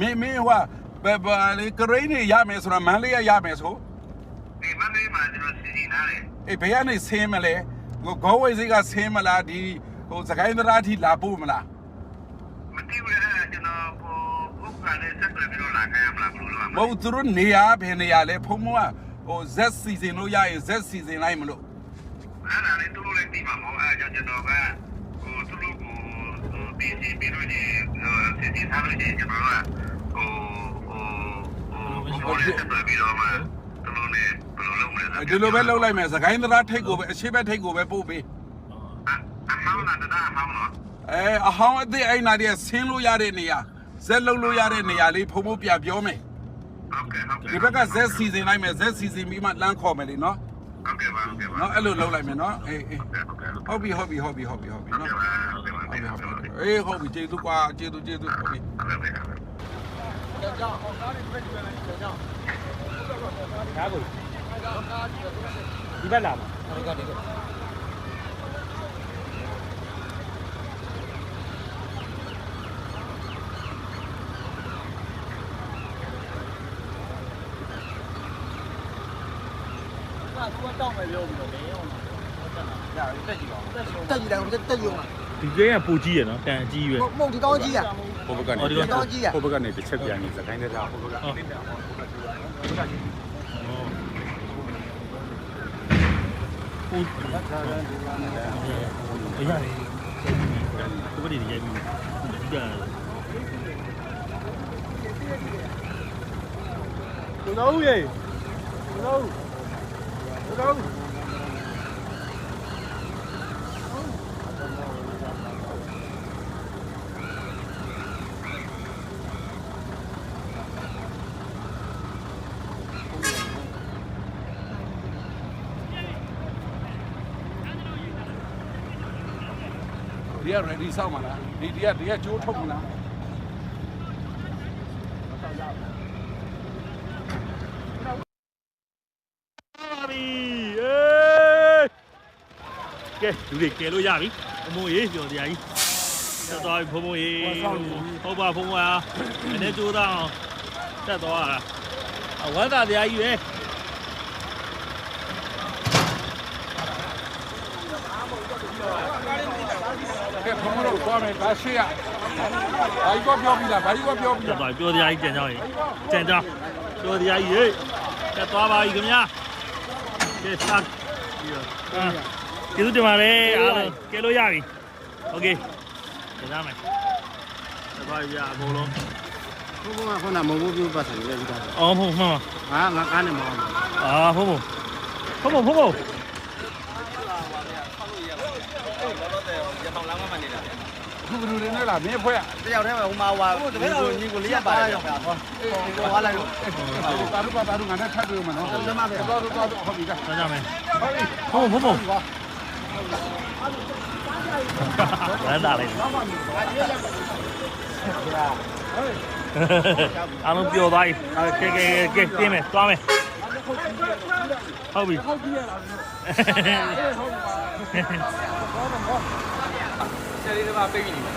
မင်းမင်းဟိုဘယ်ဘာလေကရိန်းနေရမယ်ဆိုတာမန်းလေးရရမယ်ဆိုဒီမမေးမှာကျွန်တော်စီစဉ်ထားတယ်အေးဘယ်ကနေဆင်းမလဲဟိုဂေါဝေးစိတ်ကဆင်းမလားဒီဟိုစကိုင်းသရာထိလာပို့မလားမတိဘူးလေကျွန်တော်ဟိုဥက္ကဋ္ဌနဲ့ဆက်သွယ်ပြီးတော့လာခိုင်းရမလားဘယ်လိုလုပ်ရမမလဲဟုတ်သူတို့နေရဘယ်နေရလဲဖုံမကဟို Z စီစဉ်လို့ရရင် Z စီစဉ်လိုက်မလို့အဲ့ဒါလေးသူတို့လည်းသိမှာမဟုတ်အဲ့ကြောင့်ကျွန်တော်ကဟိုသူတို့ကို ဟိုဒီစီပြီးတော့ဒီစီစဉ်ထားလို့ရှိရင်ကျွန်တော်ကဟိုဟိုဟိုဆက်သွယ်ပြီးတော့မှသူတို့နဲ့ဘယ်လိုလုပ်မလဲဒီလိုပဲလုပ်လိုက်မယ်စကိုင်းသရာထိတ်ကိုပဲအရှိဘက်ထိတ်ကိုပဲပို့ပေးအဟောင်းလားတဒါအဟောင်းလားအဲအဟောင်းအသစ်အဲ့နာတည်းဆင်းလို့ရတဲ့နေရာ Z လုံးလို့ရတဲ့နေရာလေးဖုံဖုံပြပြောမယ်ဟုတ်ကဲ့ဟုတ်ကဲ့ဒီဘက်က Z စီစဉ်လိုက်မယ် Z စီစဉ်ပြီးမှလမ်းခေါ်မယ်လေနော် ဟုတ်ကဲ့ပါဟုတ်ကဲ့ပါနော်အဲ့လိုလုပ်လိုက်မယ်နော်အေးအေးဟုတ်ကဲ့ဟုတ်ကဲ့ဟုတ်ပြီဟုတ်ပြီဟုတ်ပြီဟုတ်ပြီဟုတ်ပြီဟုတ်နော်ကဲ့ပါဟုတ်ကဲ့ပါဟုတ်ပြီဟုတ်ဟုတ်ကဲ့ပြီပါအေးဟုတ်ပြီကျေးဇူးကွာကျေးဇူးကျေးဇူးဟုတ်ပြီဟုတ်ကဲ့ပါဒါကိုဒီဘက်လာမှာဒီကဒီက တောင်းမယ်ပြောပြီးတော့လေဟုတ်လားတက်ကြည့်ပါဦးတက်ကြည့် တက်ကြည့်တယ်တက်ယူမှာ ဒီကဲကပူကြီးရနော်တန်အကြီးပဲ မဟုတ်ဒီကောင်းကြီးอ่ะ ဟိုဘက်ကနေ ဟောဒီကောင် ကောင်းကြီးอ่ะ ဟိုဘက်ကနေတစ်ချက်ပြန်နေစကိုင်းတဲ့သားဟိုဘက်က ဟုတ်ပူအေးရတယ်ဒီဘက်ဒီရိုက်ပြီးဒီက လူတော်ရေလူတော်လူတော် ဒီက ready စောက်မှာလားဒီဒီကဒီကကြိုးထုတ်မလား ကဲလူတွေကဲလို့ရပြီအမိုးရေးပြောတရားကြီးတက်သွားပြီဖုံဖုံရေးဟုတ်ပါဖုံဖုံပါနည်းနည်းကြိုးသားအောင်တက်သွားတာအဝမ်းသာတရားကြီးပဲကဲဖုံးလို့သွားမယ်ဒါရှိရဘာကြီးကပြောပြီလားဘာကြီးကပြောပြီတက်လားသွားပြီပြောတရားကြီးကြံကြောင်းရေကြံကြောင်းပြောတရားကြီးဟေးတက်သွားပါပြီခင်ဗျာကဲစပြီးတော့အာ ကျေးဇူးတင်ပါတယ်အားလုံးကဲလို့ရပြီโอเคကျန်မယ်တက်သွားပြီဗျာအကုန်လုံး ဘုံကခုနမဟုတ်ဘူးပတ်တယ်လေဒီက အော်ဖုံဖုံ ဟာငါကားနဲ့မအောင် အာဖုံဖုံဖုံဖုံဖုံ ခုဘယ်လိုလဲလားမင်းဖွဲ့ရ တယောက်တည်းပဲဟိုမှာဟိုတပည့်တော်ညီကိုလေးရပါတယ်ဟိုဟွာလိုက်လို့ တာတို့ပါတာတို့ငါနဲ့ထပ်တွေ့မှာနော်တော်တော်တော်ဟုတ်ပြီက သွားကြမယ်ဖုံဖုံဖုံ ဝမ်းသာလိုက်အားလုံးပျော်သွားပြီကဲကဲကဲကဲတင်းမယ်သွားမယ်ဟုတ်ပြီဆယ်လေးတစ်ပါးပိတ်နေတယ်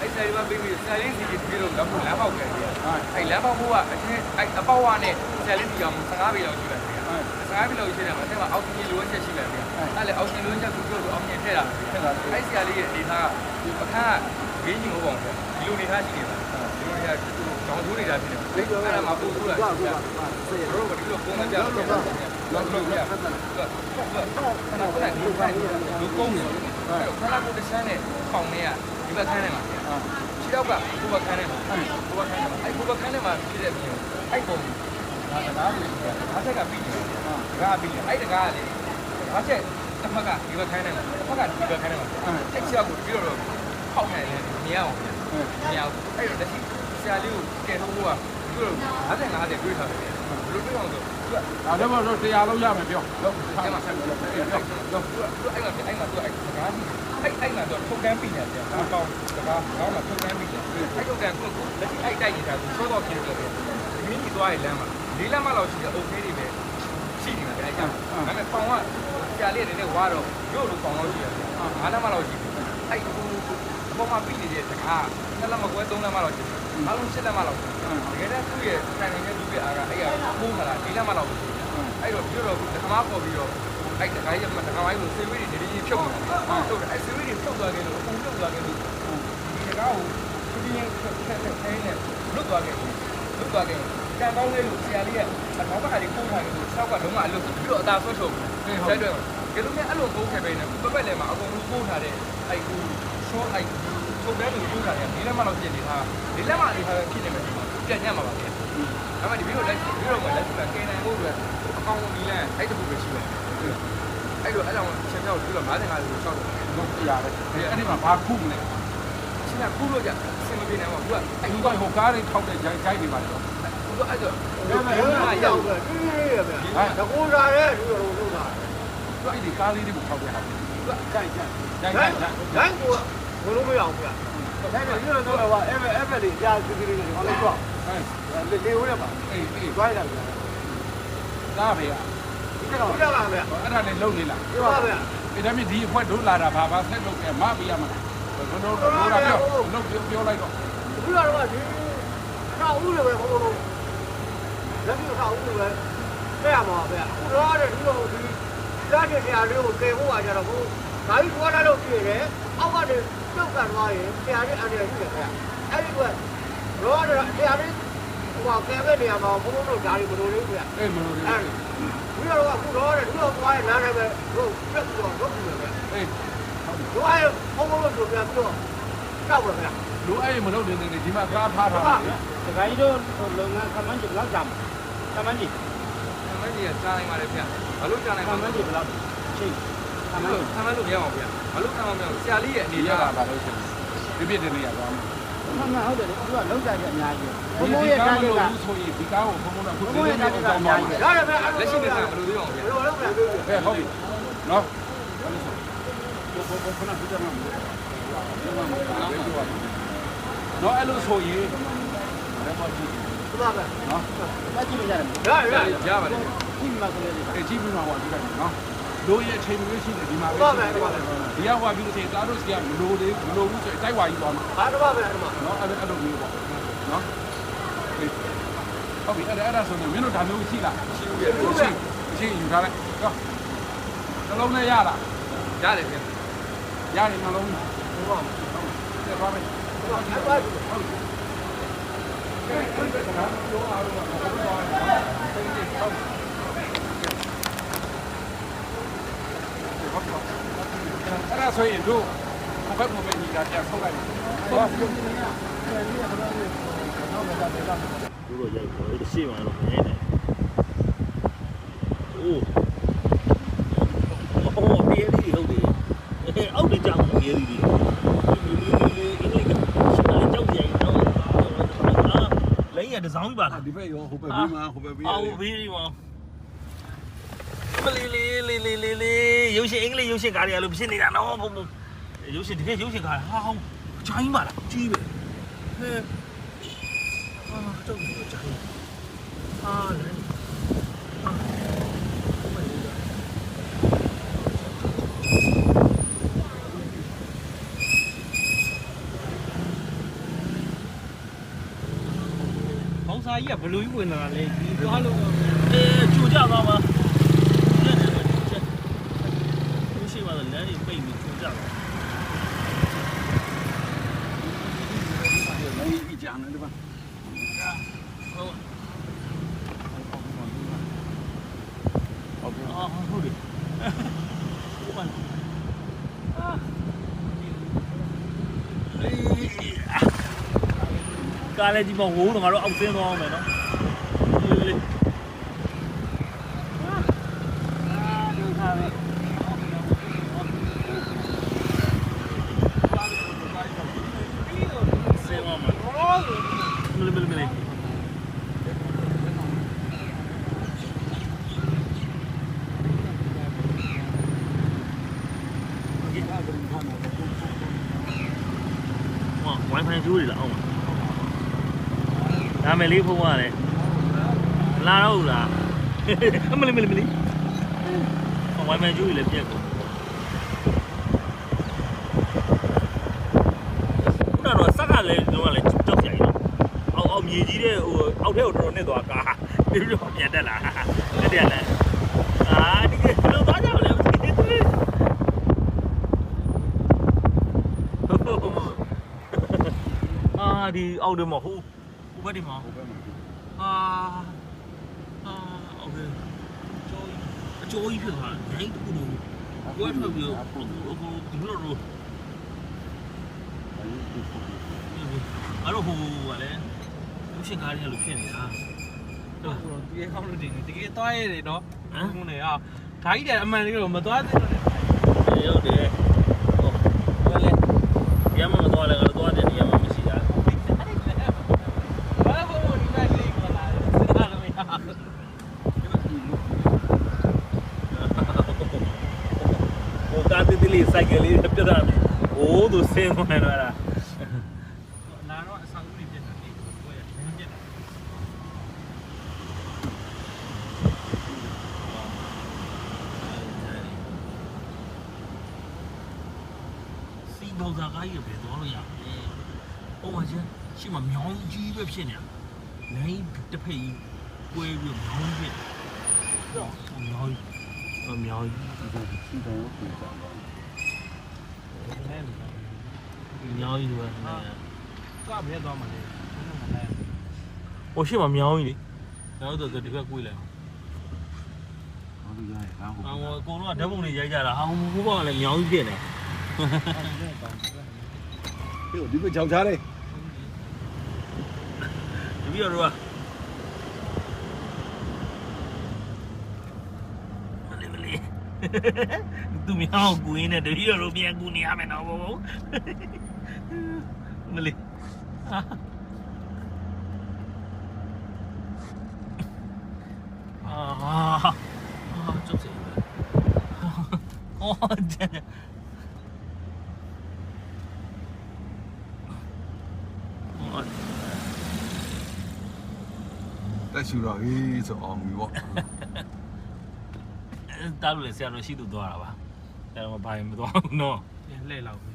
အဲ့ဆယ်လေးတစ်ပါးပိတ်ပြီးဆယ်လေးစီပြီးတော့လက်ဖို့လမ်းပေါက်ခဲ့တယ်အဲ့လမ်းပေါက်ဖို့ကအချင်းအဲ့အပေါက်ဝနဲ့ဆယ်လေးစီကောင်15ပေလောက်ရှိတယ် 15ပေလောက်ရှိတယ်မှာအဲ့မှာအောက်ဆီဂျင်လိုအပ်ချက်ရှိတယ်ဗျအဲ့လေအောက်ဆီဂျင်လိုအပ်ချက်ကိုပြောလို့အောက်ဆီဂျင်ထည့်တာအဲ့ဆရာလေးရဲ့အနေထားကအခန်းကဂိမ်းကြီးမဟုတ်ပါဘူးဒီလိုအနေထားရှိနေတာဒီလိုနေရာတောင်ထိုးနေတာဖြစ်တယ်အဲ့ဒါမှပို့ထိုးတာရှိတယ်တို့ကဒီလိုပုံစံပြတော့တော့တော့ပြခဏခဏဒီဘက်လူကုန်းနေအဲ့တော့ခဏကိုတချမ်းနဲ့ပေါင်နေရဒီဘက်ခန်းထဲမှာခြေတော့ကကိုဘက်ခန်းထဲမှာကိုဘက်ခန်းထဲမှာအဲ့ကိုဘက်ခန်းထဲမှာဖြစ်တဲ့မျိုးအဲ့ပုံဒါကနားပြီးအားချက်ကပြီးတယ်ဒါ ကပြီးတယ်အဲ့တကားကလေအားချက်တစ်ဖက်ကဒီဘက်ခန်းထဲမှာတစ်ဖက်ကဒီဘက်ခန်းထဲမှာအဲ့ချက်ကိုပြီးတော့ဖောက်နေတယ်မြင်အောင်မြင်အောင်အဲ့တော့တတိဆရာလေးကိုကယ်ထုတ်ဖို့ကပြီးတော့50 50တွေးထားတယ်ဘယ်လိုတွေးအောင်ဆိုသူကဒါတော့တော့တရားလုံးရမယ်ပြောလုံးအဲ့မှာဆက်ပြီးတော့အဲ့မှာတော့အဲ့မှာအဲ့မှာတော့အဲ့ကားကြီးအဲ့အဲ့မှာတော့ထုတ်ကန်းပြီးနေတယ်ကားကောင်းကားကောင်းမှာထုတ်ကန်းပြီးတယ်အဲ့ထုတ်ကန်းကိုလက်ရှိအဲ့တိုက်နေတာကိုစောတော့ဖြစ်တယ်ဒီမင်းကြီးသွားရလမ်းမှာလေးလမ်းမှာတော့ရှိတယ်အိုကေတွေပဲ ရှိနေတာအဲ့ကြောင့်ဒါပေမဲ့ပေါင်ကကြာလေးနေနေဝါတော့ရို့လို့ပေါင်တော့ရှိရတယ်ငါးလမ်းမှာတော့ရှိတယ်အဲ့ဟိုအပေါ်မှာပြီးနေတဲ့တကားနှစ်လမ်းမကွဲသုံးလမ်းမှာတော့ရှိတယ်အားလုံး7လက်မလောက်တကယ်တော့သူ့ရဲ့တိုင်နေတဲ့သူ့ရဲ့အားကအဲ့ရပိုးခါလာ4လက်မလောက်ပဲအဲ့တော့ပြီးတော့တခါမှပေါ်ပြီးတော့အဲ့တခါကြီးကတခါမှလို့ဆေးဝေးတွေနေနေဖြုတ်နေတာဖြုတ်တယ်အဲ့ဆေးဝေးတွေဖြုတ်သွားခဲ့လို့အကုန်ဖြုတ်သွားခဲ့လို့ဒီတကားကိုသူပြင်းဖြတ်ဖြတ်ဖြတ်နဲ့လွတ်သွားခဲ့တယ်လွတ်သွားခဲ့ ကံကောင်းလေးလို့ဆရာလေးကအထောက်ကဟာလေးပို့ထားတယ်လို့ဆောက်ကလုံးဝအလုပ်ပြီးတော့အသာဆွတ်ထုတ်တယ်ဆက်တယ်ကဲလို့မြန်အဲ့လိုပို့ခဲ့ပဲနဲ့ပပက်လည်းမှာအကုန်လုံးပို့ထားတဲ့အဲ့ဟိုရှော့အဲ့ထုတ်တဲ့လူပို့ထားတယ်လေးလက်မလောက်ပြင်နေတာလေးလက်မလေးထားဖြစ်နေမယ်ပြန်ညံ့မှာပါဗျာဒါမှဒီပြီးတော့လက်ပြီးတော့လက်ရှိကကဲနိုင်ဖို့အတွက်အကောင့်ကြီးလဲအဲ့တခုပဲရှိတယ်အဲ့တော့အဲ့တော့ချက်ပြောက်ပြီးတော့55လို့ရှောက်တယ်တော့ရတယ်အဲ့ဒီမှာဘာခုမလဲချင်းကကူလို့ကြစင်မပြေနိုင်ပါဘူးကအဲ့ဒီကဟိုကားတွေထောက်တဲ့ဂျိုင်းဂျိုင်းတွေပါတော့သူ ကအဲ့တော့ဒါပေမဲ့ဟာရောက်တယ်ဒီလေးရဗျာတကူလာတဲ့လူတော်တို့လာသူအဲ့ဒီကားလေးတွေကိုထောက်တဲ့ဟာသူကဂျိုင်းဂျိုင်းဂျိုင်းဒိုဂျိုင်းင်းဂျိုင်းဒိုင်းကိုဘလို့မရအောင်ဗျာဒါပေမဲ့ဒီလိုတော့ဟိုအဲ့မဲ့အဲ့မဲ့လေးကြာစီစီလေးတွေဘာလို့တော့အဲ့လေလေဦးရပါအေးအေးဒိုင်းလာဗျာကားပဲကဒီကတော့ကြာပါဗျာအဲ့ဒါလည်းလုံနေလားဒီပါဗျာဒီဒါမြင့်ဒီအခွက်ဒုလာတာဘာဘာဆက်လုပ်ခဲ့မပြရမှာဘယ်လိုလုပ်လို့ပြောလုပ်ပြောပြောလိုက်တော့ဒီကတော့ဒီခါဦးလည်းပဲဘုံဘုံ လက်ပြခါဦးလည်းပဲပြရမှာဗျာဦးတော့တဲ့ဒီလိုဒီလက်တဲ့ဆရာလေးကိုကယ်ဖို့ပါကြတော့ဘုဒါကြီးကွာလာလို့ပြည့်တယ်အောက်ကနေပြုတ်ကန်သွားရင်ဆရာလေးအနေနဲ့ရှိတယ်ဗျာအဲ့ဒီကွရောတဲ့ဆရာလေးဟိုကယ်မဲ့နေရာမှာဘုံဘုံတို့ဓာရီဘလိုလေးဗျာအေးမလို့အဲ့ဒီတော့ကခုတော့တဲ့ဒီလိုသွားရင်နားလည်းပဲဟိုပြတ်ပြီးတော့လုပ်ပြီးဗျာအေးဒီအိုင်ဘုံဘုံတို့ဆိုပြန်ပြီးတော့ တောက်ပါဗျာလူအဲ့မလို့နေနေဒီမှာကားထားတာဟုတ်ပါစကိုင်းတို့လုပ်ငန်းခမန်းကြီးဘယ်လောက်ကြာမှာခမန်းကြီးမင်းကြီးကကြားနိုင်ပါတယ်ဗျာဘာလို့ကြားနိုင်ခမှာမန်းကြီးဘယ်လောက်ချိန်ခမန်းကြီးဆမ်းမလို့မရအောင်ဗျာဘာလို့ဆမ်းမမရအောင်ဆရာလေးရဲ့အနေဒီရနဲ့တာပါလို့ရှိရင်ဒီပြည့်တဲ့နေရာသွားမယ်ခမန်းဟုတ်တယ်သူကလုံးကြကြအများကြီးဘုံဒီဘုံဒီရဲ့ကားတန်းမကြီးလို့ကဆိုရင်ဒီကားကိုဘုံဘုံကခုဘုံဘုံရဲ့တန်းကြီးကအများကြီးရတယ်ဗျာအဲ့လက်ရှိလိုနေဗျာကဘယ်လိုလုပ်အောင်ဗျာဘယ်လိုလုပ်ဗျာလို့ဟဲ့ဟုတ်ပြီနော် နော်အဲ့လိုဆိုရင်လည်းပေါ့ကြည့်ဒီပါဗျာနော်မကြည့်နေကြတယ်ရရရပါတယ်ကြည့်မှဆိုလို့အဲကြည့်ပြီးမှဟောကြည့်လိုက်နော်တို့ရဲ့အချိန်မျိုးရှိတယ်ဒီမှာပဲဒီကဟောပြီးတဲ့အချိန်သားတို့စီကမလိုသေးမလိုဘူးဆိုတိုက်ဝါကြီးသွားမှာဟာတော့ဗျာဒီမှာနော်အဲ့အဲ့လိုမျိုးပေါ့နော်ဟုတ်ပြီအဲ့ဒါအဲ့ဒါဆိုရင်မင်းတို့ဒါမျိုးရှိလားရှိဘူးရှိရှိယူထားလိုက်ဟောနှလုံးနဲ့ရလားရတယ်ဗျာရတယ်နှလုံးဒီမှာဆက်သွားမယ် အဲ့ပါအဲ့ဒါဆိုရင်တို့ဘယ်ဘက်မှာညီတာပြန်ဆုံးလိုက်ဟောသူတို့ရိုက်တော့ရှေ့မှာတော့မြင်နေအိုးဟိုပြေးလေးဟုတ်တယ်အဲအောက်တကြောင်ပြေးလေးအင်္ဂလိပ်ကရှင်းတယ်ကြောက်ကြရင်တော့အာ လိမ့်ရတဲ့ဇောင်းကြီးပါလားဒီဘက်ရောဟိုဘက်ပြီးမှဟိုဘက်ပြီးအော်ဘေးဒီမောမလီလီလီလီလီလီရုပ်ရှင်အင်္ဂလိပ်ရုပ်ရှင်ကားတွေအလိုဖြစ်နေတာနော်ဘုံဘုံရုပ်ရှင်တကယ်ရုပ်ရှင်ကားဟာဟောင်းချိုင်းပါလားကြီးပဲဟဲအာတော့ချိုင်းအာလေဘော စာကြီးကဘလူးကြီးဝင်လာတာလေဒီသွားလို့အဲကျူကြသွားမှာလက်တယ်ချက်ရုပ်ရှင်မှာလမ်းတွေပိတ်ပြီးကျူကြသွား ကားလည်းဒီမှာဝိုးတော့ငါတို့အောက်ဆင်းသွားအောင် မယ်နော်လေလေဆင်းသွားမှာမလေးမလေးမလေး哇，WiFi ကျိုးတွေလားအောင်။ဒါမယ်လေးဖုန်းရတယ်။လာတော့လား။မလေးမလေးမလေး။အော် WiFi ကျိုးတွေလည်းပြက်ကုန်။ခုနကတော့စက်ကလည်းတော့လည်းကြောက်ကြရည်နော်မြေကြီးတဲ့ဟိုအောက်ထဲကိုတော်တော်နစ်သွားကားပြီးတော့ပြန်တက်လာတက်တယ်လဲအာဒီကလို့သွားကြမလဲအာဒီအောက်ထဲမှာဟိုဟို ဘက်ဒီမှာ ဟိုဘက်မှာ အာအာโอเคအကျိုးကြီးဖြစ်သွားတယ်ဒိတ်ကူလို့ဘွဲထွက်ပြီးတော့ဟိုဒီလိုလိုအဲ့တော့ဟိုကလည်းလူရှင်ကားတွေကလို့ဖြစ်နေတာ တော့ဒီကောင်းလို့တင်တကယ်သွားရတယ်နော်ဘုံနေอ่ะဓာကြီးတယ်အမှန်တကယ်တော့မသွားသေးတော့ ရုပ်တယ်ဟိုဘာလဲရမမသွားလဲကတော့သွားတယ် ကားတိတိလေးစိုက်ကလေးပြတ်တာဟိုးသူဆင်းဝင်လာတာနာတော့အဆောင်ကြီးဖြစ်တာလေဘယ်ရမ်းပြက်တာစီဘောဇာကားကြီးပဲသွားလို့ရဟိုမှာချင်းရှိမှမြောင်းကြီးပဲဖြစ်နေတာနိုင်တစ်ဖက်ကြီးကွဲပြီးမြောင်းဖြစ်မြောင်းမြောင်းမြောင်းဒီစီတန်ကိုပြန်ကြပါလဲနေ မြောင်းကြီးပဲကဘယ်သွားမှာလဲမလဲဟိုရှိမှမြောင်းကြီးလေနောက်တော့ဒီဘက်ကွေးလိုက်ဘာလို့ရရအောင်အောင်အကုန်လုံးကဓာတ်ပုံတွေရိုက်ကြတာဟာဟိုဘောကလည်းမြောင်းကြီးဖြစ်နေဒီကိုကြောက်ထားတယ်တပည့်တော်တို့ကလေလေ သူမြောင်းကိုင်းနေတပည့်တော်တို့ပြန်ကူနေရမယ်နော်ဘုံမလေးအာအာကျုပ်စီအော်တဲ့တက်ရှူတော့ဟေးဆိုအောင်ပြီပေါ့ တားလို့လေဆရာတို့ရှိသူသွားတာပါဆရာတို့ဘာမှမသွားဘူးနော်ပြန်လှည့်လောက်ပြီ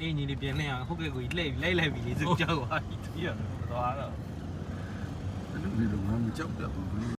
အင်းကြီးလေးပြန်လှည့်အောင်ဟုတ်ကဲ့ကိုကြီးလှည့်လိုက်လိုက်ပြီလေစကြောက်သွားပြီတပြည့်တော့မသွားတော့ဒီလိုငါမကြောက်တတ်ဘူး